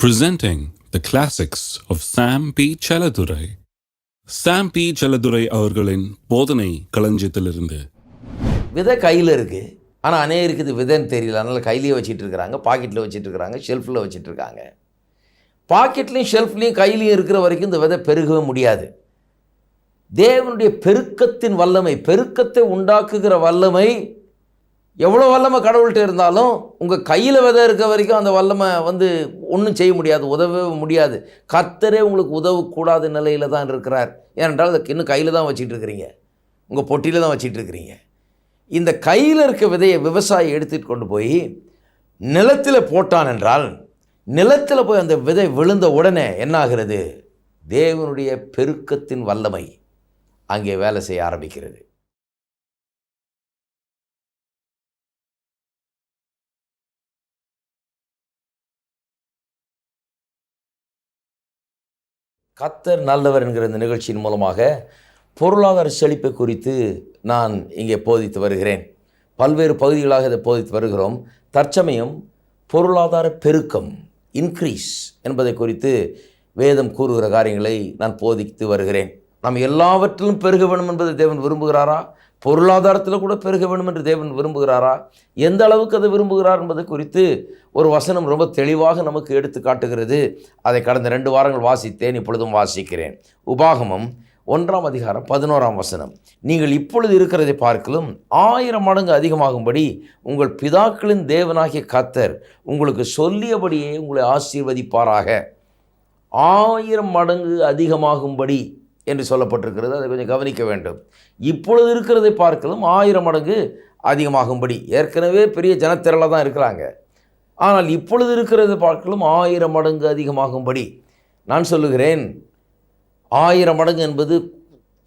presenting the classics of Sam P. Chaladurai. Sam P. Chaladurai அவர்களின் போதனை களஞ்சியத்திலிருந்து விதை கையில் இருக்குது ஆனால் அநேக இருக்குது விதைன்னு தெரியல அதனால் கையிலேயே வச்சிட்டு இருக்கிறாங்க பாக்கெட்டில் வச்சுட்டு இருக்கிறாங்க ஷெல்ஃபில் வச்சுட்டு இருக்காங்க பாக்கெட்லேயும் ஷெல்ஃப்லேயும் கையிலையும் இருக்கிற வரைக்கும் இந்த விதை பெருகவே முடியாது தேவனுடைய பெருக்கத்தின் வல்லமை பெருக்கத்தை உண்டாக்குகிற வல்லமை எவ்வளோ வல்லமை கடவுள்கிட்ட இருந்தாலும் உங்கள் கையில் விதை இருக்க வரைக்கும் அந்த வல்லமை வந்து ஒன்றும் செய்ய முடியாது உதவவே முடியாது. கர்த்தரே உங்களுக்கு உதவக்கூடாத நிலையில் தான் இருக்கிறார். ஏனென்றால் அதை இன்னும் கையில் தான் வச்சுட்டு இருக்கிறீங்க. உங்கள் பொட்டியில் தான் வச்சுட்டு இருக்கிறீங்க. இந்த கையில் இருக்க விதையை விவசாயி எடுத்துகிட்டு கொண்டு போய் நிலத்தில் போட்டான் என்றால் நிலத்தில் போய் அந்த விதை விழுந்த உடனே என்ன ஆகிறது? தேவனுடைய பெருக்கத்தின் வல்லமை அங்கே வேலை செய்ய ஆரம்பிக்கிறது. கத்தர் நல்லவர் என்கிற இந்த நிகழ்ச்சியின் மூலமாக பொருளாதார செழிப்பை குறித்து நான் இங்கே போதித்து வருகிறேன். பல்வேறு பகுதிகளாக இதை போதித்து வருகிறோம். தற்சமயம் பொருளாதார பெருக்கம் இன்க்ரீஸ் என்பதை குறித்து வேதம் கூறுகிற காரியங்களை நான் போதித்து வருகிறேன். நாம் எல்லாவற்றிலும் பெருக வேண்டும் என்பதை தேவன் விரும்புகிறாரா? பொருளாதாரத்தில் கூட பெருக வேண்டும் என்று தேவன் விரும்புகிறாரா? எந்த அளவுக்கு அதை விரும்புகிறார் என்பது குறித்து ஒரு வசனம் ரொம்ப தெளிவாக நமக்கு எடுத்து காட்டுகிறது. அதை கடந்த ரெண்டு வாரங்கள் வாசித்தேன் இப்பொழுதும் வாசிக்கிறேன். உபாகமம் ஒன்றாம் அதிகாரம் பதினோராம் வசனம். நீங்கள் இப்பொழுது இருக்கிறதை பார்க்கலும் ஆயிரம் மடங்கு அதிகமாகும்படி உங்கள் பிதாக்களின் தேவனாகிய கத்தர் உங்களுக்கு சொல்லியபடியே உங்களை ஆசீர்வதிப்பாராக. ஆயிரம் மடங்கு அதிகமாகும்படி என்று சொல்லப்பட்டிருக்கிறது. அதை கொஞ்சம் கவனிக்க வேண்டும். இப்பொழுது இருக்கிறதை பார்க்கலும் ஆயிரம் மடங்கு அதிகமாகும்படி. ஏற்கனவே பெரிய ஜனத்திரளாக தான் இருக்கிறாங்க. ஆனால் இப்பொழுது இருக்கிறதை பார்க்கலும் ஆயிரம் மடங்கு அதிகமாகும்படி. நான் சொல்லுகிறேன் ஆயிரம் மடங்கு என்பது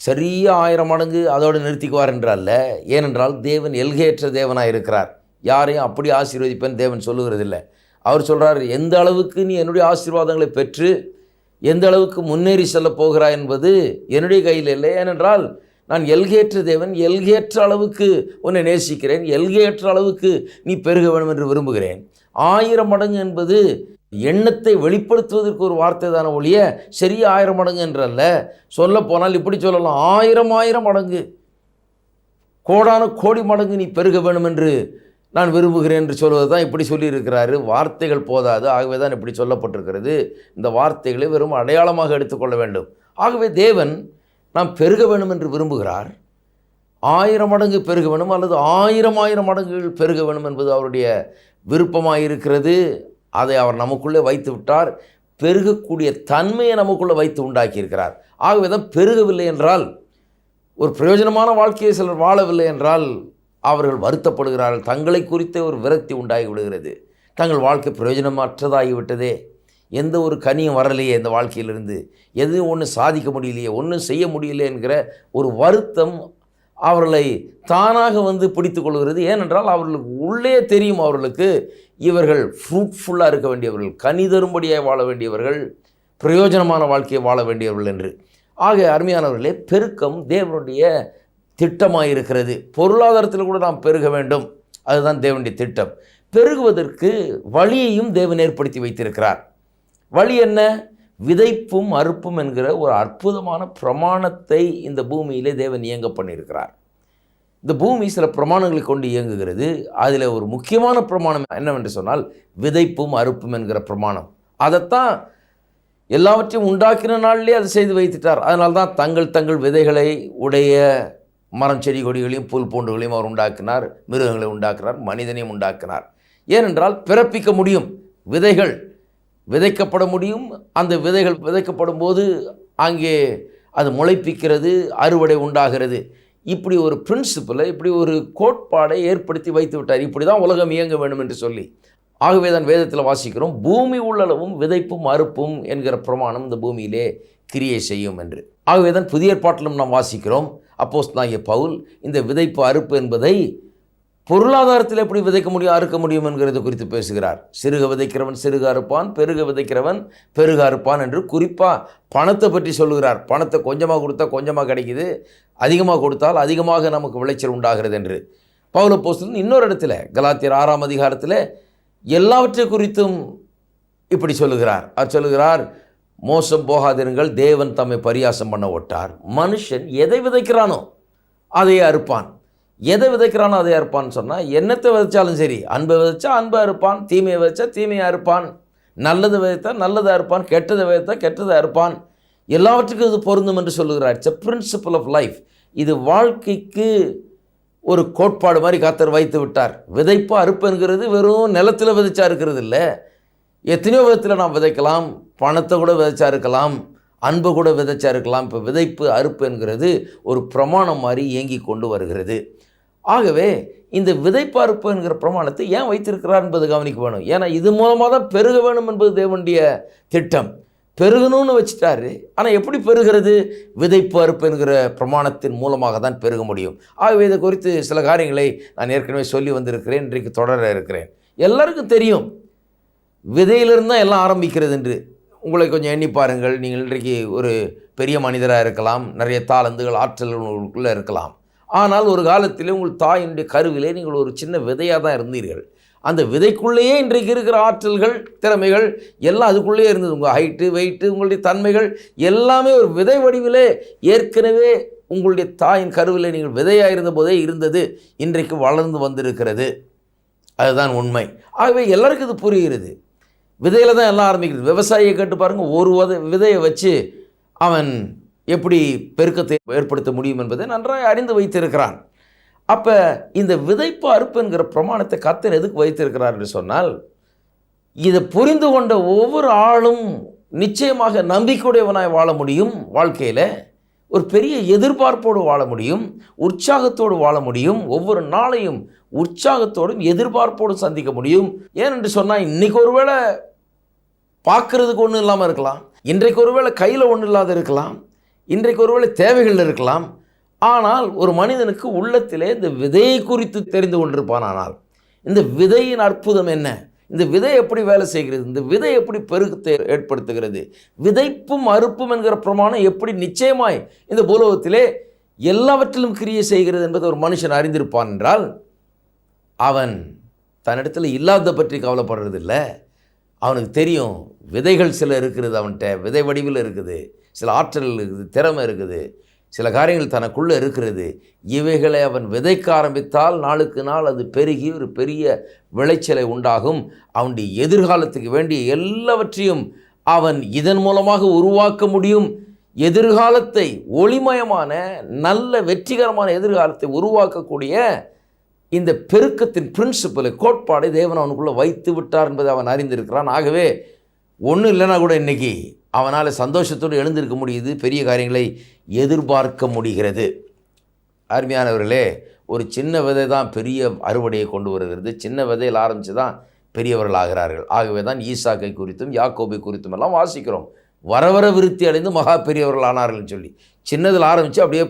சரியா ஆயிரம் மடங்கு அதோடு நிறுத்திக்குவார் என்றால் ஏனென்றால் தேவன் எல்கையற்ற தேவனாக இருக்கிறார். யாரையும் அப்படி ஆசீர்வதிப்பேன் தேவன் சொல்லுகிறதில்லை. அவர் சொல்கிறார் எந்த அளவுக்கு நீ என்னுடைய ஆசீர்வாதங்களை பெற்று எந்த அளவுக்கு முன்னேறி செல்ல போகிறாய் என்பது என்னுடைய கையில் இல்லை. ஏனென்றால் நான் எல்கையற்ற தேவன் எல்கையற்ற அளவுக்கு உன்னை நேசிக்கிறேன் எல்கையற்ற அளவுக்கு நீ பெருக வேண்டும் என்று விரும்புகிறேன். ஆயிரம் மடங்கு என்பது எண்ணத்தை வெளிப்படுத்துவதற்கு ஒரு வார்த்தை தானே ஒழிய சரியா ஆயிரம் மடங்கு என்றல்ல. சொல்ல போனால் இப்படி சொல்லலாம். ஆயிரம் ஆயிரம் மடங்கு. கோடான கோடி மடங்கு நீ பெருக வேண்டும் என்று நான் விரும்புகிறேன் என்று சொல்வது தான் இப்படி சொல்லியிருக்கிறாரு. வார்த்தைகள் போதாது. ஆகவே தான் இப்படி சொல்லப்பட்டிருக்கிறது. இந்த வார்த்தைகளை வெறும் அடையாளமாக எடுத்துக்கொள்ள வேண்டும். ஆகவே தேவன் நாம் பெருக வேண்டும் என்று விரும்புகிறார். ஆயிரம் மடங்கு பெருக வேணும் அல்லது ஆயிரம் ஆயிரம் மடங்குகள் பெருக வேணும் என்பது அவருடைய விருப்பமாக இருக்கிறது அதை அவர் நமக்குள்ளே வைத்து விட்டார் பெருகக்கூடிய தன்மையை நமக்குள்ளே வைத்து உண்டாக்கியிருக்கிறார். ஆகவே தான் பெருகவில்லை என்றால் ஒரு பிரயோஜனமான வாழ்க்கையை சிலர் வாழவில்லை என்றால் அவர்கள் வருத்தப்படுகிறார்கள். தங்களை குறித்த ஒரு விரக்தி உண்டாகி விடுகிறது. தங்கள் வாழ்க்கை பிரயோஜனமற்றதாகிவிட்டதே. எந்த ஒரு கனியும் வரலையே இந்த வாழ்க்கையிலிருந்து. எதுவும் ஒன்று சாதிக்க முடியலையே ஒன்றும் செய்ய முடியலையே என்கிற ஒரு வருத்தம் அவர்களை தானாக வந்து பிடித்து கொள்கிறது. ஏனென்றால் அவர்களுக்கு உள்ளே தெரியும் அவர்களுக்கு இவர்கள் ஃப்ரூட்ஃபுல்லாக இருக்க வேண்டியவர்கள் கனி தரும்படியாக வாழ வேண்டியவர்கள் பிரயோஜனமான வாழ்க்கையை வாழ வேண்டியவர்கள் என்று. ஆக அருமையானவர்களே பெருக்கம் தேவனுடைய திட்டமாக இருக்கிறது பொருளாதாரத்தில் கூட நாம் பெருக வேண்டும். அதுதான் தேவனுடைய திட்டம். பெருகுவதற்கு வழியையும் தேவன் ஏற்படுத்தி வைத்திருக்கிறார். வழி என்ன? விதைப்பும் அறுப்பும் என்கிற ஒரு அற்புதமான பிரமாணத்தை இந்த பூமியிலே தேவன் இயங்க பண்ணியிருக்கிறார். இந்த பூமி சில பிரமாணங்களை கொண்டு இயங்குகிறது. அதில் ஒரு முக்கியமான பிரமாணம் என்னவென்று சொன்னால் விதைப்பும் அறுப்பும் என்கிற பிரமாணம். அதைத்தான் எல்லாவற்றையும் உண்டாக்கின நாள்லேயே அதை செய்து வைத்துட்டார். அதனால்தான் தங்கள் தங்கள் விதைகளை உடைய மரம் செடி கொடிகளையும் புல் பூண்டுகளையும் அவர் உண்டாக்கினார் மிருகங்களை உண்டாக்கினார் மனிதனையும் உண்டாக்கினார். ஏனென்றால் பிறப்பிக்க முடியும் விதைகள் விதைக்கப்பட முடியும். அந்த விதைகள் விதைக்கப்படும் போது அங்கே அது முளைப்பிக்கிறது அறுவடை உண்டாகிறது. இப்படி ஒரு பிரின்சிப்பிளை இப்படி ஒரு கோட்பாடை ஏற்படுத்தி வைத்து விட்டார். இப்படி தான் உலகம் இயங்க வேண்டும் என்று சொல்லி. ஆகவே தான் வேதத்தில் வாசிக்கிறோம் பூமி உள்ளளவும் விதைப்பும் அறுப்பும் என்கிற பிரமாணம் இந்த பூமியிலே கிரியை செய்யும் என்று. ஆகவே தான் புதிய ஏற்பாட்டிலும் நாம் வாசிக்கிறோம் அப்போஸ் நாகிய பவுல் இந்த விதைப்பு அறுப்பு என்பதை பொருளாதாரத்தில் எப்படி விதைக்க முடியும் அறுக்க முடியும் என்கிறது குறித்து பேசுகிறார். சிறுக விதைக்கிறவன் சிறுக அறுப்பான் பெருக விதைக்கிறவன் பெருக அறுப்பான் என்று குறிப்பாக பணத்தை பற்றி சொல்லுகிறார். பணத்தை கொஞ்சமாக கொடுத்தா கொஞ்சமாக கிடைக்குது அதிகமாக கொடுத்தால் அதிகமாக நமக்கு விளைச்சல் உண்டாகிறது என்று. பவுல போஸ்தலன் இன்னொரு இடத்துல கலாத்தியர் ஆறாம் அதிகாரத்தில் எல்லாவற்றை குறித்தும் இப்படி சொல்லுகிறார். அவர் சொல்லுகிறார் மோசம் போகாதிருங்கள் தேவன் தம்மை பரியாசம் பண்ண ஓட்டார் மனுஷன் எதை விதைக்கிறானோ அதை அறுப்பான். எதை விதைக்கிறானோ அதை அறுப்பான்னு சொன்னால் என்னத்தை விதைச்சாலும் சரி அன்பை விதைச்சா அன்பை அறுப்பான் தீமையை விதைச்சா தீமையை அறுப்பான். நல்லது விதைத்தா நல்லதை அறுப்பான் கெட்டதை விதைத்தா கெட்டதை அறுப்பான். எல்லாவற்றுக்கும் இது பொருந்தும் என்று சொல்லுகிறார். இட்ஸ் பிரின்சிபல் ஆஃப் லைஃப் இது வாழ்க்கைக்கு ஒரு கோட்பாடு மாதிரி காத்தர் வைத்து விட்டார். விதைப்பு அறுப்புங்கிறது வெறும் நிலத்தில் விதைச்சா இருக்கிறது இல்லை. எத்தனையோ விதத்தில் நாம் விதைக்கலாம். பணத்தை கூட விதைச்சா இருக்கலாம் அன்பு கூட விதைச்சா இருக்கலாம். இப்போ விதைப்பு அறுப்பு என்கிறது ஒரு பிரமாணம் மாதிரி இயங்கி கொண்டு வருகிறது. ஆகவே இந்த விதைப்பு அறுப்பு என்கிற பிரமாணத்தை ஏன் வைத்திருக்கிறார் என்பது கவனிக்க வேணும். ஏன்னா இது மூலமாக தான் பெருக வேணும் என்பது தேவனுடைய திட்டம். பெருகணும்னு வச்சுட்டாரு. ஆனால் எப்படி பெருகிறது? விதைப்பு அறுப்பு என்கிற பிரமாணத்தின் மூலமாக தான் பெருக முடியும். ஆகவே இதை குறித்து சில காரியங்களை நான் ஏற்கனவே சொல்லி வந்திருக்கிறேன். இன்றைக்கு தொடர இருக்கிறேன். எல்லாருக்கும் தெரியும். விதையிலிருந்து தான் எல்லாம் ஆரம்பிக்கிறது என்று. உங்களை கொஞ்சம் எண்ணி பாருங்கள். நீங்கள் இன்றைக்கு ஒரு பெரிய மனிதராக இருக்கலாம். நிறைய தாளந்துகள் ஆற்றல்கள் உங்களுக்குள்ளே இருக்கலாம். ஆனால் ஒரு காலத்தில் உங்கள் தாயினுடைய கருவிலே நீங்கள் ஒரு சின்ன விதையாக தான் இருந்தீர்கள். அந்த விதைக்குள்ளேயே இன்றைக்கு இருக்கிற ஆற்றல்கள் திறமைகள் எல்லாம் அதுக்குள்ளேயே இருந்தது. உங்கள் ஹைட்டு வெயிட்டு உங்களுடைய தன்மைகள் எல்லாமே ஒரு விதை வடிவிலே ஏற்கனவே உங்களுடைய தாயின் கருவிலே நீங்கள் விதையாக இருந்தபோதே இருந்தது. இன்றைக்கு வளர்ந்து வந்திருக்கிறது. அதுதான் உண்மை. ஆகவே எல்லாருக்கும் இது புரிகிறது. விதையில் தான் எல்லாம் ஆரம்பிக்கிறது. விவசாயியை கேட்டு பாருங்கள் ஒரு விதை விதையை வச்சு அவன் எப்படி பெருக்கத்தை ஏற்படுத்த முடியும் என்பதை நன்றாக அறிந்து வைத்திருக்கிறான். அப்போ இந்த விதைப்பு அறுப்பு என்கிற பிரமாணத்தை கத்தர் எதுக்கு வைத்திருக்கிறார் என்று சொன்னால் இதை புரிந்து கொண்ட ஒவ்வொரு ஆளும் நிச்சயமாக நம்பிக்கையுடையவனாய் வாழ முடியும். வாழ்க்கையில் ஒரு பெரிய எதிர்பார்ப்போடு வாழ முடியும். உற்சாகத்தோடு வாழ முடியும். ஒவ்வொரு நாளையும் உற்சாகத்தோடும் எதிர்பார்ப்போடும் சந்திக்க முடியும். ஏனென்று சொன்னால் இன்றைக்கி ஒருவேளை பார்க்குறதுக்கு ஒன்றும் இல்லாமல் இருக்கலாம். இன்றைக்கு ஒருவேளை கையில் ஒன்றும் இல்லாத இருக்கலாம். இன்றைக்கு ஒருவேளை தேவைகள் இருக்கலாம். ஆனால் ஒரு மனிதனுக்கு உள்ளத்திலே இந்த விதையை குறித்து தெரிந்து கொண்டிருப்பான் ஆனால் இந்த விதையின் அற்புதம் என்ன? இந்த விதை எப்படி வேலை செய்கிறது? இந்த விதை எப்படி பெருக்கத்தை ஏற்படுத்துகிறது? விதைப்பும் அறுப்பும் என்கிற பிரமாணம் எப்படி நிச்சயமாய் இந்த பூலோகத்திலே எல்லாவற்றிலும் கிரியை செய்கிறது என்பதை ஒரு மனுஷன் அறிந்திருப்பான் என்றால் அவன் தன்னிடத்தில் இல்லாத பற்றி கவலைப்படுறதில்ல. அவனுக்கு தெரியும் விதைகள் சில இருக்கிறது அவன்கிட்ட விதை வடிவில் இருக்குது சில ஆற்றல் இருக்குது திறமை இருக்குது சில காரியங்கள் தனக்குள்ளே இருக்கிறது. இவைகளை அவன் விதைக்க ஆரம்பித்தால் நாளுக்கு நாள் அது பெருகி ஒரு பெரிய விளைச்சலை உண்டாகும். அவனுடைய எதிர்காலத்துக்கு வேண்டிய எல்லாவற்றையும் அவன் இதன் மூலமாக உருவாக்க முடியும். எதிர்காலத்தை ஒளிமயமான நல்ல வெற்றிகரமான எதிர்காலத்தை உருவாக்கக்கூடிய இந்த பெருக்கத்தின் பிரின்சிபலை கோட்பாடை தேவன் அவனுக்குள்ளே வைத்து விட்டார் என்பதை அவன் அறிந்திருக்கிறான். ஆகவே ஒன்றும் இல்லைனா கூட இன்றைக்கி அவனால் சந்தோஷத்தோடு எழுந்திருக்க முடியுது பெரிய காரியங்களை எதிர்பார்க்க முடிகிறது. அருமையானவர்களே ஒரு சின்ன விதை தான் பெரிய அறுவடையை கொண்டு வருகிறது. சின்ன விதையில் ஆரம்பித்து தான் பெரியவர்கள் ஆகிறார்கள். ஆகவே தான் ஈசாக்கை குறித்தும் யாக்கோபை குறித்தும் எல்லாம் வாசிக்கிறோம். வர வர விருத்தி அடைந்து மகா பெரியவர்கள் ஆனார்கள்னு சொல்லி. சின்னதில் ஆரம்பித்து அப்படியே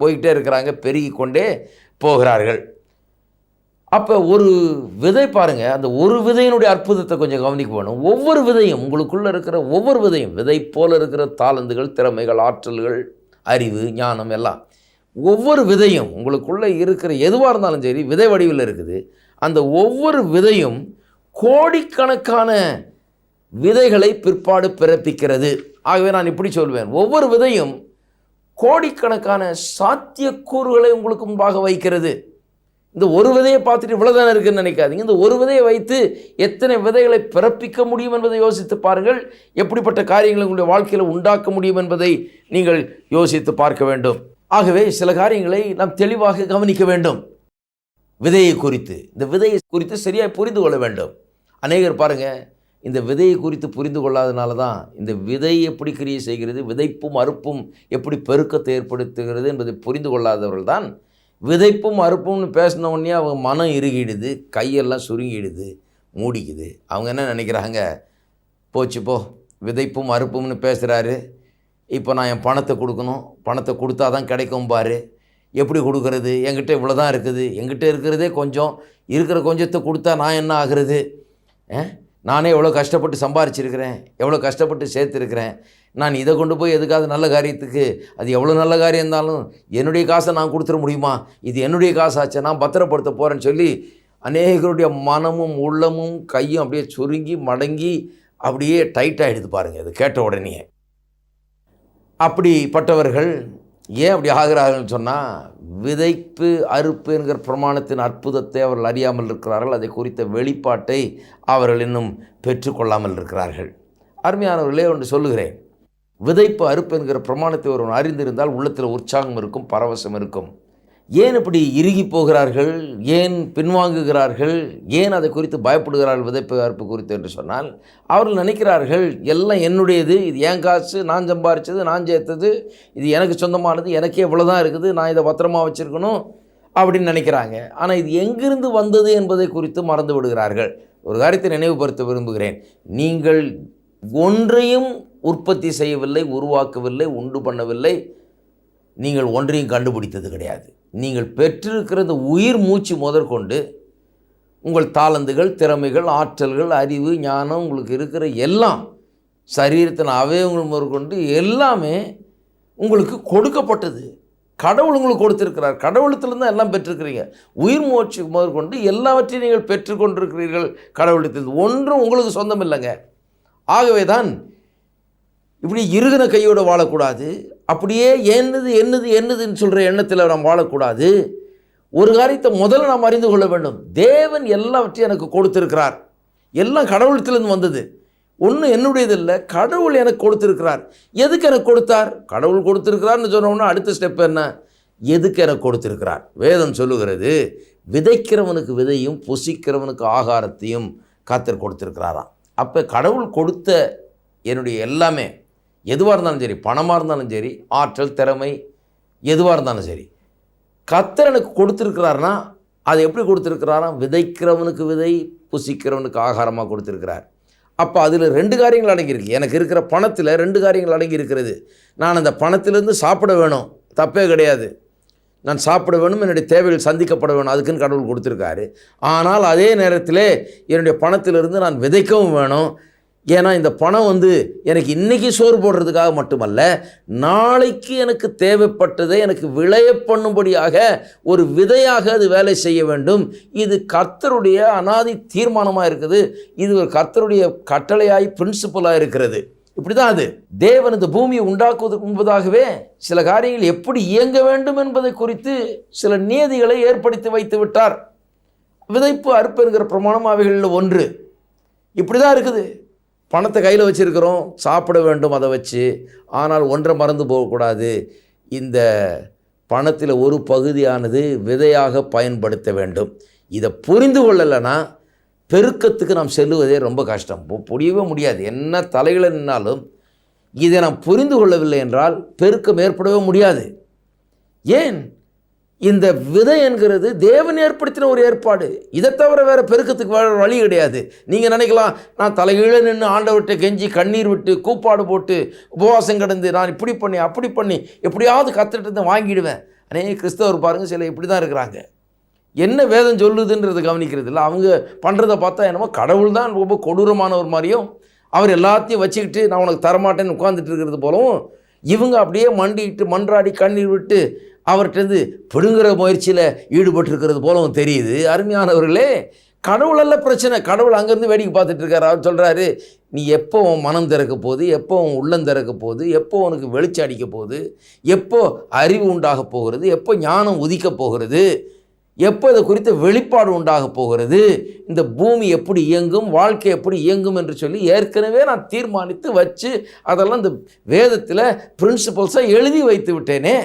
போய்கிட்டே இருக்கிறாங்க பெருகி கொண்டே போகிறார்கள். அப்போ ஒரு விதை பாருங்கள் அந்த ஒரு விதையினுடைய அற்புதத்தை கொஞ்சம் கவனிக்க வேணும். ஒவ்வொரு விதையும் உங்களுக்குள்ளே இருக்கிற ஒவ்வொரு விதையும் விதை போல் இருக்கிற தாளந்துகள் திறமைகள் ஆற்றல்கள் அறிவு ஞானம் எல்லாம் ஒவ்வொரு விதையும் உங்களுக்குள்ளே இருக்கிற எதுவாக இருந்தாலும் சரி விதை வடிவில் இருக்குது. அந்த ஒவ்வொரு விதையும் கோடிக்கணக்கான விதைகளை பிற்பாடு பிறப்பிக்கிறது. ஆகவே நான் இப்படி சொல்வேன். ஒவ்வொரு விதையும் கோடிக்கணக்கான சாத்தியக்கூறுகளை உங்களுக்கு முன்பாக வைக்கிறது. இந்த ஒரு விதையை பார்த்துட்டு இவ்வளோதானே இருக்குன்னு நினைக்காதீங்க. இந்த ஒரு விதையை வைத்து எத்தனை விதைகளை பிறப்பிக்க முடியும் என்பதை யோசித்து பாருங்கள். எப்படிப்பட்ட காரியங்களை உங்களுடைய வாழ்க்கையில் உண்டாக்க முடியும் என்பதை நீங்கள் யோசித்து பார்க்க வேண்டும். ஆகவே சில காரியங்களை நாம் தெளிவாக கவனிக்க வேண்டும். விதையை குறித்து. இந்த விதையை குறித்து சரியாக புரிந்து கொள்ள வேண்டும். அநேகர் பாருங்க இந்த விதையை குறித்து புரிந்து கொள்ளாதனால தான் இந்த விதை எப்படி கிரியை செய்கிறது விதைப்பும் அறுப்பும் எப்படி பெருக்கத்தை ஏற்படுத்துகிறது என்பதை புரிந்து கொள்ளாதவர்கள் தான் விதைப்பும் அறுப்பும்னு பேசின உடனே அவங்க மனம் இறுகிடுது கையெல்லாம் சுருங்கிடுது மூடிக்குது. அவங்க என்ன நினைக்கிறாங்க? போச்சு போ விதைப்பும் அறுப்பும்னு பேசுகிறாரு இப்போ நான் என் பணத்தை கொடுக்கணும். பணத்தை கொடுத்தா தான் கிடைக்கும் பாரு. எப்படி கொடுக்கறது? என்கிட்ட இவ்வளோ தான் இருக்குது. என்கிட்ட இருக்கிறதே கொஞ்சம் இருக்கிற கொஞ்சத்தை கொடுத்தா நான் என்ன ஆகுறது? ஆ? நானே எவ்வளோ கஷ்டப்பட்டு சம்பாரிச்சிருக்கிறேன். எவ்வளோ கஷ்டப்பட்டு சேர்த்துருக்கிறேன். நான் இதை கொண்டு போய் எதுக்காவது நல்ல காரியத்துக்கு அது எவ்வளோ நல்ல காரியம் இருந்தாலும் என்னுடைய காசை நான் கொடுத்துட முடியுமா? இது என்னுடைய காசாச்சு நான் பத்திரப்படுத்த போகிறேன்னு சொல்லி அநேகருடைய மனமும் உள்ளமும் கையும் அப்படியே சுருங்கி மடங்கி அப்படியே டைட் ஆகிடுது பாருங்கள் இது கேட்ட உடனே அப்படிப்பட்டவர்கள் ஏன் அப்படி ஆகிறார்கள்னு சொன்னால் விதைப்பு அறுப்பு என்கிற பிரமாணத்தின் அற்புதத்தை அவர்கள் அறியாமல் இருக்கிறார்கள் அதை குறித்த வெளிப்பாட்டை அவர்கள் இன்னும் பெற்றுக்கொள்ளாமல் இருக்கிறார்கள். அருமையானவர்களே ஒன்று சொல்லுகிறேன். விதைப்பு அறுப்பு என்கிற பிரமாணத்தை ஒருவன் அறிந்திருந்தால் உள்ளத்தில் உற்சாகம் இருக்கும் பரவசம் இருக்கும். ஏன் இப்படி இறுகி போகிறார்கள்? ஏன் பின்வாங்குகிறார்கள்? ஏன் அதை குறித்து பயப்படுகிறார்கள் விதைப்பு அறுப்பு குறித்து என்று சொன்னால் அவர்கள் நினைக்கிறார்கள் எல்லாம் என்னுடையது இது என் காசு நான் சம்பாரித்தது நான் சேர்த்தது இது எனக்கு சொந்தமானது எனக்கே இவ்வளோதான் இருக்குது நான் இதை பத்திரமா வச்சுருக்கணும் அப்படின்னு நினைக்கிறாங்க. ஆனால் இது எங்கிருந்து வந்தது என்பதை குறித்து மறந்து விடுகிறார்கள். ஒரு காரியத்தை நினைவுபடுத்த விரும்புகிறேன். நீங்கள் ஒன்றையும் உற்பத்தி செய்யவில்லை உருவாக்கவில்லை உண்டு பண்ணவில்லை. நீங்கள் ஒன்றையும் கண்டுபிடித்தது கிடையாது. நீங்கள் பெற்றிருக்கிற இந்த உயிர் மூச்சு முதற்கொண்டு உங்கள் தாளந்துகள் திறமைகள் ஆற்றல்கள் அறிவு ஞானம் உங்களுக்கு இருக்கிற எல்லாம் சரீரத்தின் அவயவங்கள் முதற்கொண்டு எல்லாமே உங்களுக்கு கொடுக்கப்பட்டது. கடவுள் உங்களுக்கு கொடுத்திருக்கிறார். கடவுளத்திலிருந்து தான் எல்லாம் பெற்றிருக்கிறீங்க. உயிர் மூச்சு முதற்கொண்டு எல்லாவற்றையும் நீங்கள் பெற்றுக்கொண்டிருக்கிறீர்கள் கடவுளத்தில் ஒன்றும் உங்களுக்கு சொந்தம் இல்லைங்க ஆகவே தான் இப்படி இருகின கையோடு வாழக்கூடாது. அப்படியே என்னது என்னது என்னதுன்னு சொல்கிற எண்ணத்தில் நாம் வாழக்கூடாது. ஒரு காரியத்தை முதல்ல நாம் அறிந்து கொள்ள வேண்டும். தேவன் எல்லாவற்றையும் எனக்கு கொடுத்திருக்கிறார். எல்லாம் கடவுளத்திலிருந்து வந்தது. ஒன்றும் என்னுடையது இல்லை கடவுள் எனக்கு கொடுத்திருக்கிறார். எதுக்கு எனக்கு கொடுத்தார்? கடவுள் கொடுத்திருக்கிறார்னு சொன்னோம்னா அடுத்த ஸ்டெப் என்ன? எதுக்கு எனக்கு கொடுத்திருக்கிறார்? வேதம் சொல்லுகிறது விதைக்கிறவனுக்கு விதையும் புசிக்கிறவனுக்கு ஆகாரத்தையும் கத்தர் கொடுத்துருக்கிறாராம். அப்போ கடவுள் கொடுத்த என்னுடைய எல்லாமே எதுவாக இருந்தாலும் சரி பணமாக இருந்தாலும் சரி ஆற்றல் திறமை எதுவாக இருந்தாலும் சரி. கத்தர் எனக்கு கொடுத்துருக்கிறாருன்னா அதை எப்படி கொடுத்துருக்கிறாரா? விதைக்கிறவனுக்கு விதை புசிக்கிறவனுக்கு ஆகாரமாக கொடுத்துருக்கிறார். அப்போ அதில் ரெண்டு காரியங்கள் அடங்கியிருக்கு. எனக்கு இருக்கிற பணத்தில் ரெண்டு காரியங்கள் அடங்கி இருக்கிறது நான் அந்த பணத்திலேருந்து சாப்பிட வேணும். தப்பே கிடையாது. நான் சாப்பிட வேணும் என்னுடைய தேவைகள் சந்திக்கப்பட வேணும். அதுக்குன்னு கடவுள் கொடுத்துருக்காரு. ஆனால் அதே நேரத்தில் என்னுடைய பணத்திலிருந்து நான் விதைக்கவும் வேணும். ஏன்னா இந்த பணம் வந்து எனக்கு இன்றைக்கி சோறு போடுறதுக்காக மட்டுமல்ல நாளைக்கு எனக்கு தேவைப்பட்டதை எனக்கு விளைய பண்ணும்படியாக ஒரு விதையாக அது வேலை செய்ய வேண்டும். இது கர்த்தருடைய அனாதி தீர்மானமாக இருக்குது. இது ஒரு கர்த்தருடைய கட்டளையாய் பிரின்சிபலாக இருக்கிறது. இப்படி தான் அது. தேவன் இந்த பூமியை உண்டாக்குவதற்கு முன்பதாகவே சில காரியங்கள் எப்படி இயங்க வேண்டும் என்பதை குறித்து சில நியதிகளை ஏற்படுத்தி வைத்து விட்டார். விதைப்பு அறுப்பு என்கிற பிரமாணம் அவைகளில் ஒன்று. இப்படி தான் இருக்குது. பணத்தை கையில் வச்சுருக்கிறோம் சாப்பிட வேண்டும் அதை வச்சு. ஆனால் ஒன்றை மறந்து போகக்கூடாது. இந்த பணத்தில் ஒரு பகுதியானது விதையாக பயன்படுத்த வேண்டும். இதை புரிந்து கொள்ளலைன்னா பெருக்கத்துக்கு நாம் செல்லுவதே ரொம்ப கஷ்டம். புரியவே முடியாது. என்ன தலைகளை நின்னாலும் இதை நாம் புரிந்து கொள்ளவில்லை என்றால் பெருக்கம் ஏற்படவே முடியாது. ஏன்? இந்த விதை என்கிறது தேவன் ஏற்படுத்தின ஒரு ஏற்பாடு. இதை தவிர வேறு பெருக்கத்துக்கு வேறு வழி கிடையாது. நீங்கள் நினைக்கலாம் நான் தலைகீழ நின்று ஆண்டவர்கிட்ட கெஞ்சி கண்ணீர் விட்டு கூப்பாடு போட்டு உபவாசம் கடந்து நான் இப்படி பண்ணி அப்படி பண்ணி எப்படியாவது கத்துட்டு வாங்கிடுவேன். அநேக கிறிஸ்தவர் பாருங்கள் சில இப்படி தான் இருக்கிறாங்க. என்ன வேதம் சொல்லுதுன்றதை கவனிக்கிறது இல்லை. அவங்க பண்ணுறதை பார்த்தா என்னமோ கடவுள் தான் ரொம்ப கொடூரமானவர் மாதிரியும் அவர் எல்லாத்தையும் வச்சுக்கிட்டு நான் உனக்கு தரமாட்டேன்னு உட்காந்துட்டு இருக்கிறது போலவும் இவங்க அப்படியே மண்டிட்டு மன்றாடி கண்ணீர் விட்டு அவர்கிட்டருந்து பிடுங்குற முயற்சியில் ஈடுபட்டிருக்கிறது போலவும் தெரியுது. அருமையானவர்களே கடவுளல்ல பிரச்சனை. கடவுள் அங்கேருந்து வேடிக்கை பார்த்துட்டு இருக்காரு. அவர் சொல்கிறாரு நீ எப்போ உன் மனம் திறக்க போகுது எப்போ உன் உள்ளம் திறக்க போகுது எப்போ உனக்கு வெளிச்சம் அடிக்க போகுது எப்போ அறிவு உண்டாக போகிறது எப்போ ஞானம் உதிக்க போகிறது எப்போ இதை குறித்த வெளிப்பாடு உண்டாக போகிறது? இந்த பூமி எப்படி இயங்கும் வாழ்க்கை எப்படி இயங்கும் என்று சொல்லி ஏற்கனவே நான் தீர்மானித்து வச்சு அதெல்லாம் இந்த வேதத்தில் பிரின்சிபல்ஸாக எழுதி வைத்து விட்டேனே.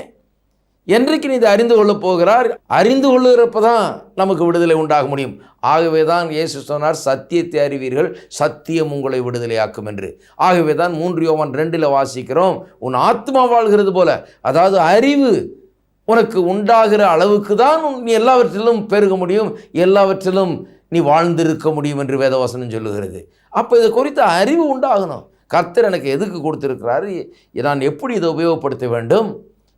என்றைக்கு நீ இதை அறிந்து கொள்ளப் போகிறார் அறிந்து கொள்ளுகிறப்ப தான் நமக்கு விடுதலை உண்டாக முடியும். ஆகவே தான் இயேசு சொன்னார் சத்தியத்தை அறிவீர்கள் சத்தியம் உங்களை விடுதலையாக்கும் என்று. ஆகவே தான் மூன்று யோவான் ரெண்டில் வாசிக்கிறோம் உன் ஆத்மா வாழ்கிறது போல. அதாவது அறிவு உனக்கு உண்டாகிற அளவுக்கு தான் நீ எல்லாவற்றிலும் பெருக முடியும் எல்லாவற்றிலும் நீ வாழ்ந்திருக்க முடியும் என்று வேதவசனம் சொல்லுகிறது. அப்போ இதை குறித்த அறிவு உண்டாகணும். கர்த்தர் எனக்கு எதுக்கு கொடுத்துருக்கிறாரு? நான் எப்படி இதை உபயோகப்படுத்த வேண்டும்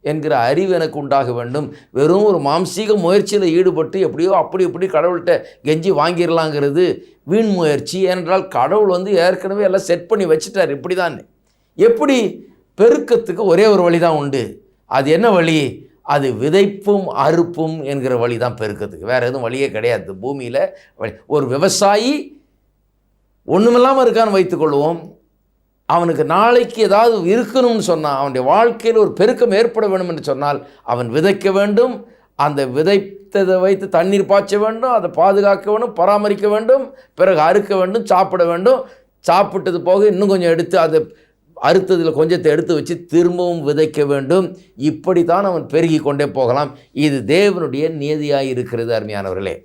என்கிற அறிவு எனக்கு உண்டாக வேண்டும். வெறும் ஒரு மாம்சீக முயற்சியில் ஈடுபட்டு எப்படியோ அப்படி இப்படி கடவுள்கிட்ட கெஞ்சி வாங்கிடலாங்கிறது வீண் முயற்சி. ஏனென்றால் கடவுள் வந்து ஏற்கனவே எல்லாம் செட் பண்ணி வச்சுட்டார். இப்படி தான் எப்படி? பெருக்கத்துக்கு ஒரே ஒரு வழி தான் உண்டு. அது என்ன வழி? அது விதைப்பும் அறுப்பும் என்கிற வழி தான் பெருக்கத்துக்கு. வேறு எதுவும் வழியே கிடையாது. பூமியில் வழி- ஒரு விவசாயி ஒன்றுமில்லாமல் இருக்கான்னு வைத்துக்கொள்வோம் அவனுக்கு நாளைக்கு ஏதாவது இருக்கணும்னு சொன்னால் அவனுடைய வாழ்க்கையில் ஒரு பெருக்கம் ஏற்பட வேண்டும் என்று சொன்னால் அவன் விதைக்க வேண்டும். அந்த விதைத்ததை வைத்து தண்ணீர் பாய்ச்ச வேண்டும். அதை பாதுகாக்க வேண்டும் பராமரிக்க வேண்டும். பிறகு அறுக்க வேண்டும் சாப்பிட வேண்டும். சாப்பிட்டது போக இன்னும் கொஞ்சம் எடுத்து அதை அறுத்ததில் கொஞ்சத்தை எடுத்து வச்சு திரும்பவும் விதைக்க வேண்டும். இப்படி தான் அவன் பெருகி கொண்டே போகலாம். இது தேவனுடைய நியதியாக இருக்கிறது அருமையானவர்களே.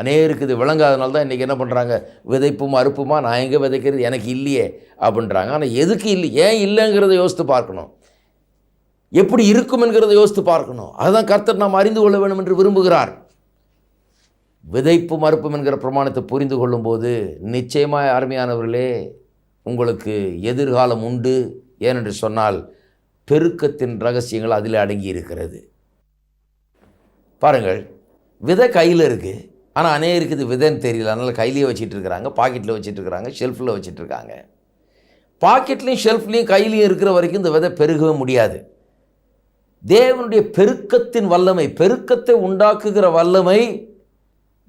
அநேருக்கு இது விளங்காதனால தான் இன்றைக்கி என்ன பண்ணுறாங்க விதைப்பும் அறுப்புமா? நான் எங்கே விதைக்கிறது? எனக்கு இல்லையே அப்படின்றாங்க. ஆனால் எதுக்கு இல்லை? ஏன் இல்லைங்கிறத யோசித்து பார்க்கணும். எப்படி இருக்கும் என்கிறத யோசித்து பார்க்கணும். அதுதான் கர்த்தர் நாம் அறிந்து கொள்ள வேண்டும் என்று விரும்புகிறார். விதைப்பு மறுப்பும் என்கிற பிரமாணத்தை புரிந்து கொள்ளும்போது நிச்சயமாக அருமையானவர்களே உங்களுக்கு எதிர்காலம் உண்டு ஏனென்று சொன்னால் பெருக்கத்தின் ரகசியங்கள் அதில் அடங்கி இருக்கிறது. பாருங்கள் விதை கையில் இருக்குது ஆனால் அநேகருக்கு இது விதைன்னு தெரியல. அதனால் கையிலேயே வச்சிட்டு இருக்கிறாங்க. பாக்கெட்டில் வச்சிட்டு இருக்கிறாங்க. ஷெல்ஃபில் வச்சிட்டு இருக்காங்க. பாக்கெட்லேயும் ஷெல்ஃப்லேயும் கையிலையும் இருக்கிற வரைக்கும் இந்த விதை பெருகவே முடியாது. தேவனுடைய பெருக்கத்தின் வல்லமை பெருக்கத்தை உண்டாக்குகிற வல்லமை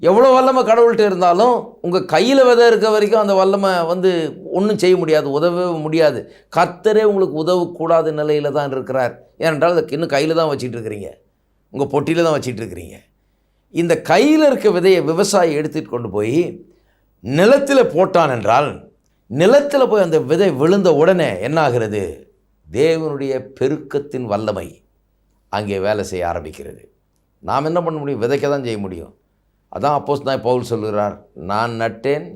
எவ்வளோ வல்லமை கடவுள்கிட்ட இருந்தாலும் உங்கள் கையில் விதை இருக்க வரைக்கும் அந்த வல்லமை வந்து ஒன்றும் செய்ய முடியாது உதவவே முடியாது. கர்த்தரே உங்களுக்கு உதவக்கூடாத நிலையில் தான் இருக்கிறார். ஏனென்றால் அதை இன்னும் கையில் தான் வச்சிட்டு இருக்கிறீங்க. உங்கள் பொட்டியில் தான் வச்சிட்டு இருக்கிறீங்க. இந்த கையில் இருக்க விதையை விவசாயி எடுத்துட்டு கொண்டு போய் நிலத்தில் போட்டான் என்றால் நிலத்தில் போய் அந்த விதை விழுந்த உடனே என்ன ஆகிறது தேவனுடைய பெருக்கத்தின் வல்லமை அங்கே வேலை செய்ய ஆரம்பிக்கிறது. நாம் என்ன பண்ண முடியும்? விதைக்க தான் செய்ய முடியும். அதான் அப்போஸ் தான் பவுல் சொல்கிறார் நான் நட்டேன்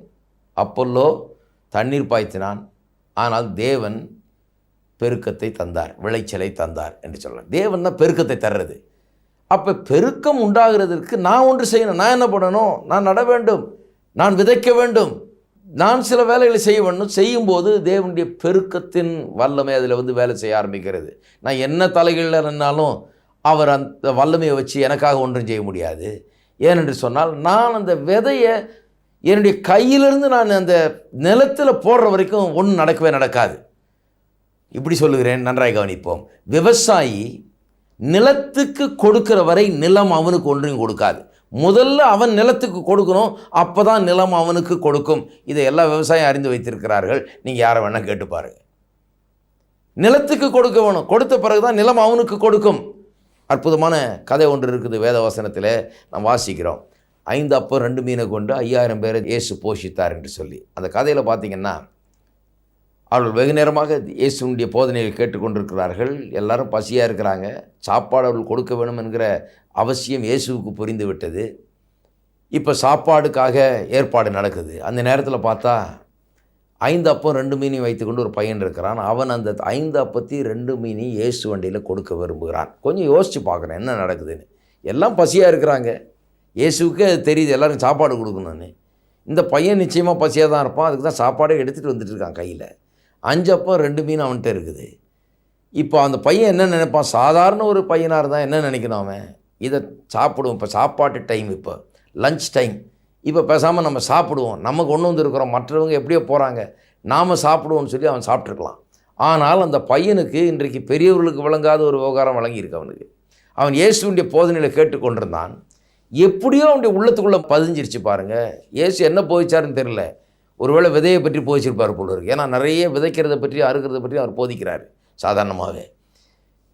அப்பல்லோ தண்ணீர் பாய்த்தினான் ஆனால் தேவன் பெருக்கத்தை தந்தார் விளைச்சலை தந்தார் என்று சொல்லலாம் தேவன் தான் பெருக்கத்தை தர்றது. அப்போ பெருக்கம் உண்டாகிறதற்கு நான் ஒன்று செய்யணும். நான் என்ன பண்ணணும்? நான் நட வேண்டும். நான் விதைக்க வேண்டும். நான் சில வேலைகளை செய்ய வேண்டும். செய்யும்போது தேவனுடைய பெருக்கத்தின் வல்லமை அதில் வந்து வேலை செய்ய ஆரம்பிக்கிறது. நான் என்ன தலைகளில் நின்னாலும் அவர் அந்த வல்லமையை வச்சு எனக்காக ஒன்றும் செய்ய முடியாது. ஏனென்று சொன்னால் நான் அந்த விதையை என்னுடைய கையிலிருந்து நான் அந்த நிலத்தில் போடுற வரைக்கும் ஒன்றும் நடக்கவே நடக்காது. இப்படி சொல்லுகிறேன் நன்றாக கவனிப்போம். விவசாயி நிலத்துக்கு கொடுக்கிற வரை நிலம் அவனுக்கு ஒன்றையும் கொடுக்காது. முதல்ல அவன் நிலத்துக்கு கொடுக்கணும் அப்போ தான் நிலம் அவனுக்கு கொடுக்கும். இதை எல்லா விவசாயம் அறிந்து வைத்திருக்கிறார்கள். நீங்கள் யாரை வேணால் கேட்டு பாருங்கள் நிலத்துக்கு கொடுக்க வேணும். கொடுத்த பிறகு தான் நிலம் அவனுக்கு கொடுக்கும். அற்புதமான கதை ஒன்று இருக்குது வேத வசனத்தில் நாம் வாசிக்கிறோம். ஐந்து அப்போ ரெண்டு மீனை கொண்டு ஐயாயிரம் பேரை இயேசு போஷித்தார் என்று சொல்லி. அந்த கதையில் பார்த்தீங்கன்னா அவர்கள் வெகு நேரமாக இயேசுனுடைய போதனைகள் கேட்டுக்கொண்டிருக்கிறார்கள். எல்லாரும் பசியாக இருக்கிறாங்க. சாப்பாடு அவர்கள் கொடுக்க வேணும் என்கிற அவசியம் இயேசுவுக்கு புரிந்து விட்டது இப்போ சாப்பாடுக்காக ஏற்பாடு நடக்குது. அந்த நேரத்தில் பார்த்தா ஐந்து அப்பம் ரெண்டு மீனையும் வைத்துக்கொண்டு ஒரு பையன் இருக்கிறான். அவன் அந்த ஐந்து அப்பத்தி ரெண்டு மீனையும் ஏசு வண்டியில் கொடுக்க விரும்புகிறான். கொஞ்சம் யோசித்து பார்க்குறேன் என்ன நடக்குதுன்னு. எல்லாம் பசியாக இருக்கிறாங்க. இயேசுக்கே அது தெரியுது எல்லோரும் சாப்பாடு கொடுக்கணும்னு. இந்த பையன் நிச்சயமாக பசியாக தான் இருப்பான். அதுக்கு தான் சாப்பாடே எடுத்துகிட்டு வந்துட்டு இருக்கான் கையில். அஞ்சு அப்பம் ரெண்டு மீன் அவன்கிட்ட இருக்குது. இப்போ அந்த பையன் என்ன நினைப்பான்? சாதாரண ஒரு பையனாக இருந்தால் என்ன நினைக்கணும் அவன்? இதை சாப்பிடுவோம். இப்போ சாப்பாட்டு டைம் இப்போ. லஞ்ச் டைம் இப்போ பேசாமல் நம்ம சாப்பிடுவோம். நம்ம கொண்டு வந்திருக்கிறோம் மற்றவங்க எப்படியோ போகிறாங்க நாம் சாப்பிடுவோம்னு சொல்லி அவன் சாப்பிட்ருக்கலாம் ஆனால் அந்த பையனுக்கு இன்றைக்கு பெரியவர்களுக்கு விளங்காத ஒரு விவகாரம் வழங்கியிருக்கு அவனுக்கு. அவன் இயேசுடைய போதனையில் கேட்டுக்கொண்டிருந்தான். எப்படியோ அவனுடைய உள்ளத்துக்குள்ளே பதிஞ்சிருச்சு பாருங்கள் இயேசு என்ன போதிச்சாருன்னு தெரில ஒருவேளை விதையை பற்றி போதிச்சிருப்பார் போல இருக்கு. ஏன்னா நிறைய விதைக்கிறத பற்றி அறுக்கிறத பற்றி அவர் போதிக்கிறார் சாதாரணமாகவே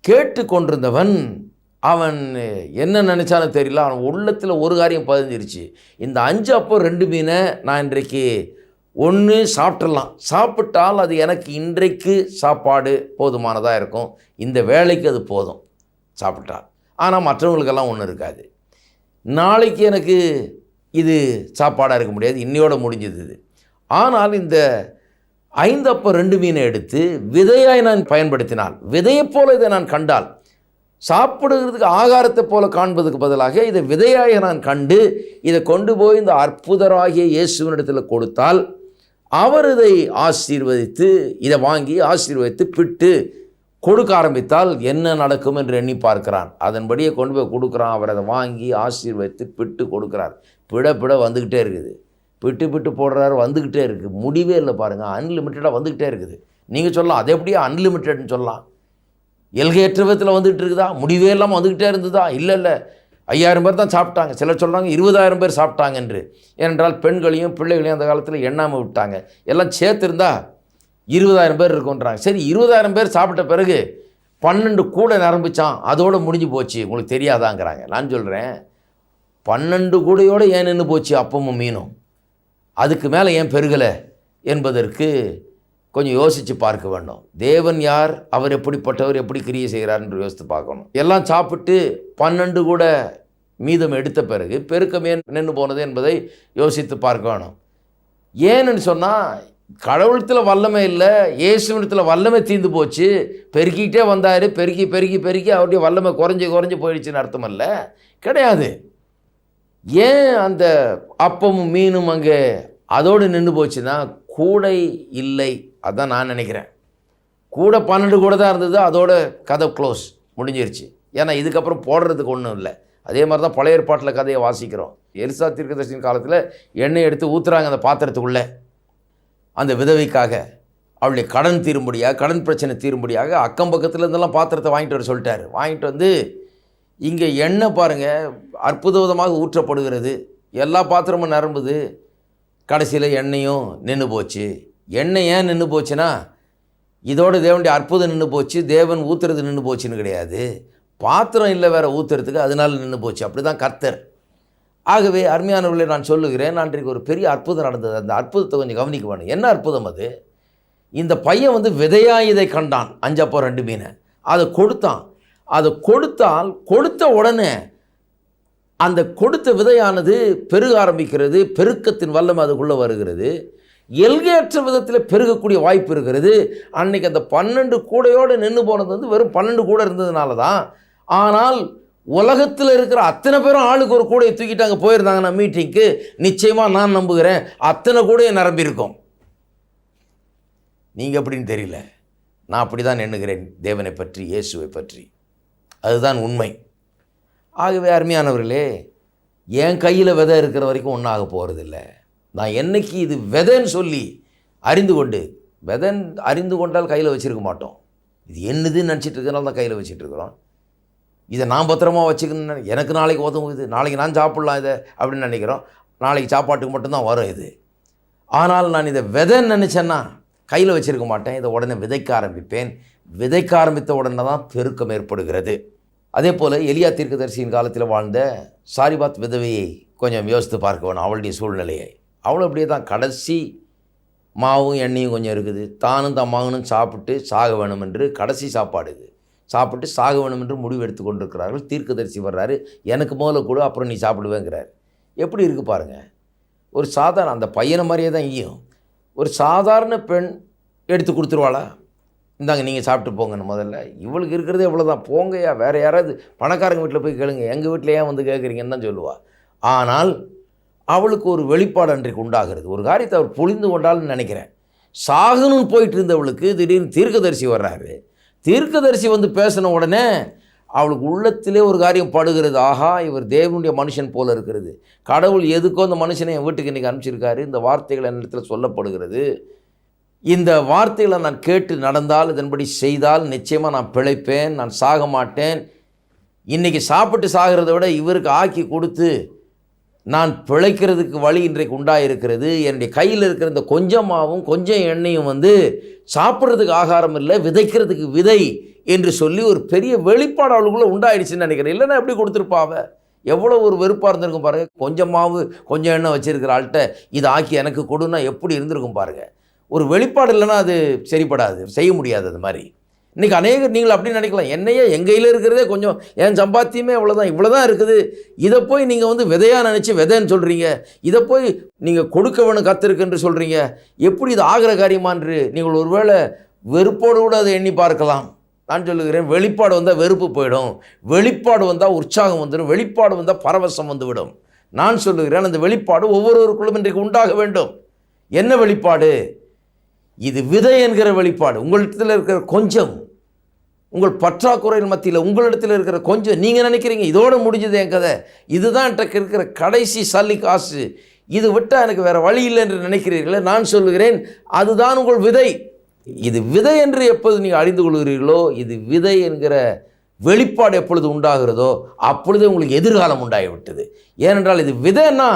கேட்டு கொண்டிருந்தவன் அவன் என்ன நினச்சாலும் தெரியல. அவன் உள்ளத்தில் ஒரு காரியம் பதிஞ்சிருச்சு. இந்த அஞ்சு அப்போ ரெண்டு மீனை நான் இன்றைக்கு ஒன்று சாப்பிட்றலாம் சாப்பிட்டால் அது எனக்கு இன்றைக்கு சாப்பாடு போதுமானதாக இருக்கும். இந்த வேலைக்கு அது போதும். சாப்பிட்டா ஆனால் மற்றவங்களுக்கெல்லாம் ஒன்றும் இருக்காது. நாளைக்கு எனக்கு இது சாப்பாடாக இருக்க முடியாது. இன்னையோட முடிஞ்சது இது. ஆனால் இந்த ஐந்து அப்போ ரெண்டு மீனை எடுத்து விதையாய் நான் பயன்படுத்தினால் விதையைப் போல இதை நான் கண்டால் சாப்பிடுகிறதுக்கு ஆகாரத்தை போல காண்பதுக்கு பதிலாக இதை விதையாக நான் கண்டு இதை கொண்டு போய் இந்த அற்புதராகிய இயேசுவனிடத்தில் கொடுத்தால் அவர் இதை ஆசீர்வதித்து இதை வாங்கி ஆசீர்வதித்து பிட்டு கொடுக்க ஆரம்பித்தால் என்ன நடக்கும் என்று எண்ணி பார்க்கிறான் அதன்படியே கொண்டு போய் கொடுக்குறான். அவர் அதை வாங்கி ஆசீர்வதித்து பிட்டு கொடுக்குறார். பிட பிட வந்துக்கிட்டே இருக்குது. பிட்டு பிட்டு போடுறாரு வந்துக்கிட்டே இருக்குது. முடிவே இல்லை பாருங்கள் அன்லிமிட்டடாக வந்துக்கிட்டே இருக்குது. நீங்கள் சொல்லலாம். அது எப்படியா அன்லிமிட்டட்னு சொல்லலாம். எல்கையற்ற விதத்தில் வந்துகிட்டு இருக்குதா முடிவே இல்லாமல் வந்துக்கிட்டே இருந்ததா? இல்லை இல்லை. ஐயாயிரம் பேர் தான் சாப்பிட்டாங்க. சிலர் சொல்கிறாங்க இருபதாயிரம் பேர் சாப்பிட்டாங்க என்று. ஏனென்றால் பெண்களையும் பிள்ளைகளையும் அந்த காலத்தில் எண்ணாமல் விட்டாங்க. எல்லாம் சேர்த்துருந்தா இருபதாயிரம் பேர் இருக்குன்றாங்க சரி இருபதாயிரம் பேர் சாப்பிட்ட பிறகு பன்னெண்டு கூட நிரம்பிச்சான். அதோடு முடிஞ்சு போச்சு. உங்களுக்கு தெரியாதாங்கிறாங்க. நான் சொல்கிறேன் பன்னெண்டு கூடையோடு ஏன் நின்று போச்சு? அப்பமும் மீனும். அதுக்கு மேலே ஏன் பெருகலை? என்பதற்கு கொஞ்சம் யோசித்து பார்க்க வேண்டும். தேவன் யார்? அவர் எப்படிப்பட்டவர்? எப்படி கிரியை செய்கிறார் என்று யோசித்து பார்க்கணும். எல்லாம் சாப்பிட்டு பன்னெண்டு கூட மீதம் எடுத்த பிறகு பெருக்கமே நின்று போனது என்பதை யோசித்து பார்க்க வேணும். ஏன்னு சொன்னால் கடவுளத்தில் வல்லமை இல்லை இயேசுவனத்தில் வல்லமை தீர்ந்து போச்சு பெருக்கிக்கிட்டே வந்தார் பெருக்கி பெருக்கி பெருக்கி அவருடைய வல்லமை குறைஞ்சி குறைஞ்சி போயிடுச்சுன்னு அர்த்தம் அல்ல கிடையாது. ஏன் அந்த அப்பமும் மீனும் அங்கே அதோடு நின்று போச்சுன்னா கூடை இல்லை. அதுதான் நான் நினைக்கிறேன். கூட பன்னெண்டு கூட தான் இருந்தது அதோட கதை க்ளோஸ் முடிஞ்சிருச்சு. ஏன்னா இதுக்கப்புறம் போடுறதுக்கு ஒன்றும் இல்லை. அதே மாதிரி தான் பழைய ஏற்பாட்டில் கதையை வாசிக்கிறோம். எரிசா தீர்க்கதர்சின் காலத்தில் எண்ணெய் எடுத்து ஊற்றுறாங்க அந்த பாத்திரத்துக்குள்ளே. அந்த விதவைக்காக அவளுடைய கடன் தீரும்படியாக கடன் பிரச்சனை தீரும்படியாக அக்கம் பக்கத்தில் இருந்தெல்லாம் பாத்திரத்தை வாங்கிட்டு வர சொல்லிட்டார். வாங்கிட்டு வந்து இங்கே எண்ணெய் பாருங்கள் அற்புதமாக ஊற்றப்படுகிறது. எல்லா பாத்திரமும் நரம்புது. கடைசியில் எண்ணெயும் நின்று போச்சு. எண்ணெய் ஏன் நின்று போச்சுன்னா இதோட தேவனுடைய அற்புதம் நின்று போச்சு தேவன் ஊற்றுறது நின்று போச்சுன்னு கிடையாது. பாத்திரம் இல்லை வேறு ஊற்றுறதுக்கு அதனால நின்று போச்சு. அப்படி தான் கர்த்தர். ஆகவே அருமையானவர்களை நான் சொல்லுகிறேன் அன்றைக்கு ஒரு பெரிய அற்புதம் நடந்தது. அந்த அற்புதத்தை கொஞ்சம் கவனிக்க வேணும். என்ன அற்புதம் அது? இந்த பையன் வந்து விதையாக இதை கண்டான் அஞ்சப்போ ரெண்டு மீனை. அதை கொடுத்தான். அதை கொடுத்தால் கொடுத்த உடனே அந்த கொடுத்த விதையானது பெருக ஆரம்பிக்கிறது பெருக்கத்தின் வல்லம் அதுக்குள்ளே வருகிறது. எல்கையற்ற விதத்தில் பெருகக்கூடிய வாய்ப்பு இருக்கிறது. அன்னைக்கு அந்த பன்னெண்டு கூடையோடு நின்று போனது வந்து வெறும் பன்னெண்டு கூடை இருந்ததுனால தான் ஆனால் உலகத்தில் இருக்கிற அத்தனை பேரும் ஆளுக்கு ஒரு கூடையை தூக்கிட்டு அங்கே போயிருந்தாங்கன்னா மீட்டிங்க்கு நிச்சயமாக நான் நம்புகிறேன். அத்தனை கூடையை நிரம்பியிருக்கும். நீங்கள் அப்படின்னு தெரியல. நான் அப்படி தான் எண்ணுகிறேன். தேவனை பற்றி இயேசுவை பற்றி. அதுதான் உண்மை. ஆகவே அருமையானவர்களே என் கையில் விதை இருக்கிற வரைக்கும் ஒன்றும் ஆக நான் என்னைக்கு இது விதைன்னு சொல்லி அறிந்து கொண்டு விதன் அறிந்து கொண்டால் கையில் வச்சுருக்க மாட்டோம். இது என்னதுன்னு நினச்சிட்டு இருக்கனால தான் கையில் வச்சுட்டு இருக்கிறோம். இதை நான் பத்திரமா வச்சுக்கணும் எனக்கு நாளைக்கு உதவுது நாளைக்கு நான் சாப்பிட்லாம் இதை அப்படின்னு நினைக்கிறோம். நாளைக்கு சாப்பாட்டுக்கு மட்டும்தான் வரும் இது. ஆனால் நான் இதை விதைன்னு நினச்சேன்னா கையில் வச்சிருக்க மாட்டேன். இதை உடனே விதைக்க ஆரம்பிப்பேன். விதைக்க ஆரம்பித்த உடனே தான் பெருக்கம் ஏற்படுகிறது. அதே போல் எலியா தீர்க்கதரிசியின் காலத்தில் வாழ்ந்த சாரிபாத் விதவையை கொஞ்சம் யோசித்து பார்க்க வேணும். அவளுடைய சூழ்நிலையை. அவளும் அப்படியே தான். கடைசி மாவும் எண்ணெயும் கொஞ்சம் இருக்குது. தானும் தன் மகனும் சாப்பிட்டு சாக வேணும் என்று கடைசி சாப்பாடு இது. சாப்பிட்டு சாக வேணும் என்று முடிவு எடுத்து கொண்டிருக்கிறார்கள். தீர்க்கதரிசி வர்றாரு. எனக்கு முதல்ல கூட அப்புறம் நீ சாப்பிடுவேங்கிறார். எப்படி இருக்கு பாருங்கள் ஒரு சாதாரண அந்த பையனை மாதிரியே தான் ஈயும் ஒரு சாதாரண பெண் எடுத்து கொடுத்துருவாளா? இந்தாங்க நீங்கள் சாப்பிட்டு போங்கன்னு முதல்ல. இவளுக்கு இருக்கிறதே இவ்வளோதான் போங்கய்யா வேறு யாராவது பணக்காரங்க வீட்டில் போய் கேளுங்க. எங்கள் வீட்டில் ஏன் வந்து கேட்குறீங்கன்னு தான் சொல்லுவாள் ஆனால் அவளுக்கு ஒரு வெளிப்பாடு அன்றைக்கு உண்டாகிறது. ஒரு காரியத்தை அவர் புரிந்து கொண்டாள்னு நினைக்கிறேன். சாகணும்னு போயிட்டு இருந்தவளுக்கு திடீர்னு தீர்க்கதரிசி வர்றாரு. தீர்க்கதரிசி வந்து பேசின உடனே அவளுக்கு உள்ளத்திலே ஒரு காரியம் படுகிறது. ஆஹா இவர் தேவனுடைய மனுஷன் போல இருக்கிறது. கடவுள் எதுக்கோ அந்த மனுஷனை என் வீட்டுக்கு இன்றைக்கி அனுப்பிச்சிருக்காரு. இந்த வார்த்தைகள் என்னிடத்தில் சொல்லப்படுகிறது. இந்த வார்த்தைகளை நான் கேட்டு நடந்தால் இதன்படி செய்தால் நிச்சயமாக நான் பிழைப்பேன் நான் சாக மாட்டேன். இன்றைக்கி சாப்பிட்டு சாகிறத விட இவருக்கு ஆக்கி கொடுத்து நான் பிழைக்கிறதுக்கு வழி இன்றைக்கு உண்டாயிருக்கிறது. என்னுடைய கையில் இருக்கிற இந்த கொஞ்சமாகவும் கொஞ்சம் எண்ணெயும் வந்து சாப்பிட்றதுக்கு ஆகாரம் இல்லை விதைக்கிறதுக்கு விதை என்று சொல்லி ஒரு பெரிய வெளிப்பாடு அவளுக்குள்ளே உண்டாயிடுச்சுன்னு நினைக்கிறேன். இல்லைன்னா எப்படி கொடுத்துருப்பாவ எவ்வளோ ஒரு வெறுப்பாக இருந்திருக்கும் பாருங்கள் கொஞ்சமாவது கொஞ்சம் எண்ணெய் வச்சுருக்கிற ஆள்கிட்ட இதை ஆக்கி எனக்கு கொடுன்னா எப்படி இருந்திருக்கும் பாருங்கள் ஒரு வெளிப்பாடு இல்லைன்னா அது சரிப்படாது செய்ய முடியாது அது மாதிரி. இன்றைக்கி அநேகர் நீங்கள் அப்படி நினைக்கலாம். என்னையே எங்கள் கையில் இருக்கிறதே கொஞ்சம் என் சம்பாத்தியமே இவ்வளோதான் இவ்வளோ தான் இருக்குது. இதை போய் நீங்கள் வந்து விதையாக நினச்சி விதைன்னு சொல்கிறீங்க இதை போய் நீங்கள் கொடுக்க வேணும் கத்திருக்குன்னு சொல்கிறீங்க எப்படி இது ஆகிற காரியமான்று நீங்கள் ஒருவேளை வெறுப்போடு கூட அதை எண்ணி பார்க்கலாம். நான் சொல்லுகிறேன் வெளிப்பாடு வந்தால் வெறுப்பு போயிடும். வெளிப்பாடு வந்தால் உற்சாகம் வந்துடும். வெளிப்பாடு வந்தால் பரவசம் வந்துவிடும். நான் சொல்லுகிறேன் அந்த வெளிப்பாடு ஒவ்வொருவருக்குள்ளும் இன்றைக்கு உண்டாக வேண்டும். என்ன வெளிப்பாடு? இது விதை என்கிற வெளிப்பாடு. உங்களிடத்தில் இருக்கிற கொஞ்சம் உங்கள் பற்றாக்குறையின் மத்தியில் உங்களிடத்தில் இருக்கிற கொஞ்சம் நீங்கள் நினைக்கிறீங்க இதோடு முடிஞ்சது என் கதை. இதுதான் எனக்கு இருக்கிற கடைசி சல்லி காசு. இது விட்டால் எனக்கு வேறு வழி இல்லை என்று நினைக்கிறீர்களே நான் சொல்லுகிறேன் அதுதான் உங்கள் விதை. இது விதை என்று எப்போது நீங்கள் அறிந்து கொள்கிறீர்களோ இது விதை என்கிற வெளிப்பாடு எப்பொழுது உண்டாகிறதோ அப்பொழுது உங்களுக்கு எதிர்காலம் உண்டாகிவிட்டது. ஏனென்றால் இது விதைன்னா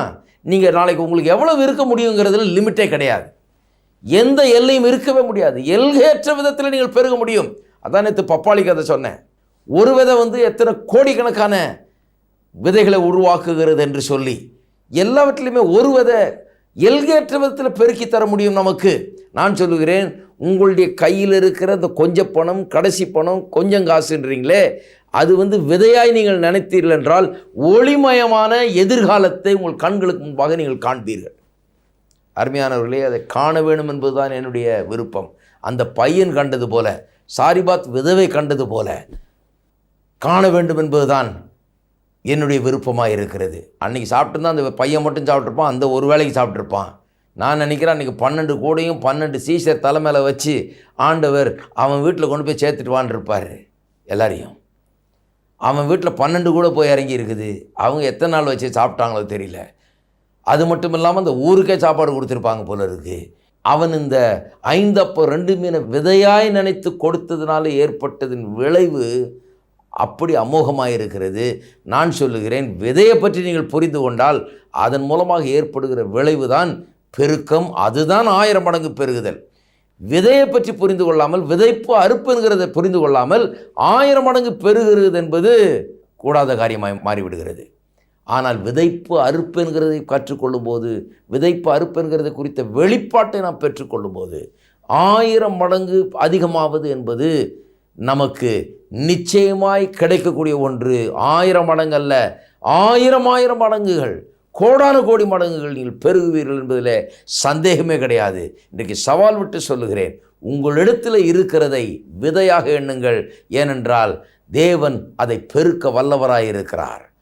நீங்கள் நாளைக்கு உங்களுக்கு எவ்வளவு இருக்க முடியுங்கிறதுல லிமிட்டே கிடையாது. எந்த எல்லையும் இருக்கவே முடியாது. எல்கையற்ற விதத்தில் நீங்கள் பெருக முடியும். அதான் நேற்று பப்பாளி கதை சொன்னேன். ஒரு விதை வந்து எத்தனை கோடிக்கணக்கான விதைகளை உருவாக்குகிறது என்று சொல்லி எல்லாவற்றிலுமே ஒரு விதை எல்கையற்ற விதத்தில் பெருக்கி தர முடியும் நமக்கு. நான் சொல்லுகிறேன் உங்களுடைய கையில் இருக்கிற அந்த கொஞ்ச பணம் கடைசி பணம் கொஞ்சம் காசுன்றீங்களே அது வந்து விதையாய் நீங்கள் நினைத்தீர்கள் என்றால் ஒளிமயமான எதிர்காலத்தை உங்கள் கண்களுக்கு முன்பாக நீங்கள் காண்பீர்கள். அருமையானவர்களே அதை காண வேண்டும் என்பதுதான் என்னுடைய விருப்பம். அந்த பையன் கண்டது போல சாரிபாத் விதவை கண்டது போல காண வேண்டும் என்பதுதான் என்னுடைய விருப்பமாக இருக்கிறது அன்றைக்கி சாப்பிட்டுருந்தா அந்த பையன் மட்டும் சாப்பிட்ருப்பான் அந்த ஒரு வேலைக்கு சாப்பிட்ருப்பான் நான் நினைக்கிறேன் அன்றைக்கி பன்னெண்டு கூடையும் பன்னெண்டு சீசர் தலை மேலே வச்சு ஆண்டவர் அவன் வீட்டில் கொண்டு போய் சேர்த்துட்டு வான்னு இருப்பார் எல்லாரையும். அவன் வீட்டில் பன்னெண்டு கூட போய் இறங்கி இருக்குது. அவங்க எத்தனை நாள் வச்சு சாப்பிட்டாங்களோ தெரியல. அது மட்டும் இல்லாமல் அந்த ஊருக்கே சாப்பாடு கொடுத்துருப்பாங்க போல இருக்குது அவன் இந்த ஐந்தப்போ ரெண்டு மீனை விதையாய் நினைத்து கொடுத்ததுனால ஏற்பட்டதின் விளைவு அப்படி அமோகமாக இருக்கிறது நான் சொல்லுகிறேன் விதையை பற்றி நீங்கள் புரிந்து கொண்டால் அதன் மூலமாக ஏற்படுகிற விளைவு தான் பெருக்கம். அதுதான் ஆயிரம் மடங்கு பெருகுதல். விதையை பற்றி புரிந்து கொள்ளாமல் விதைப்பு அறுப்புங்கிறத புரிந்து கொள்ளாமல் ஆயிரம் மடங்கு பெருகிறது என்பது கூடாத காரியமாக மாறிவிடுகிறது. ஆனால் விதைப்பு அறுப்பு என்கிறதை கற்றுக்கொள்ளும் போது விதைப்பு அறுப்பு என்கிறது குறித்த வெளிப்பாட்டை நாம் பெற்றுக்கொள்ளும் போது ஆயிரம் மடங்கு அதிகமாவது என்பது நமக்கு நிச்சயமாய் கிடைக்கக்கூடிய ஒன்று. ஆயிரம் மடங்கு அல்ல ஆயிரம் ஆயிரம் மடங்குகள் கோடான கோடி மடங்குகள் நீங்கள் பெருகுவீர்கள் என்பதில் சந்தேகமே கிடையாது. இன்றைக்கு சவால் விட்டு சொல்லுகிறேன் உங்களிடத்தில் இருக்கிறதை விதையாக எண்ணுங்கள். ஏனென்றால் தேவன் அதை பெருக்க வல்லவராயிருக்கிறார்.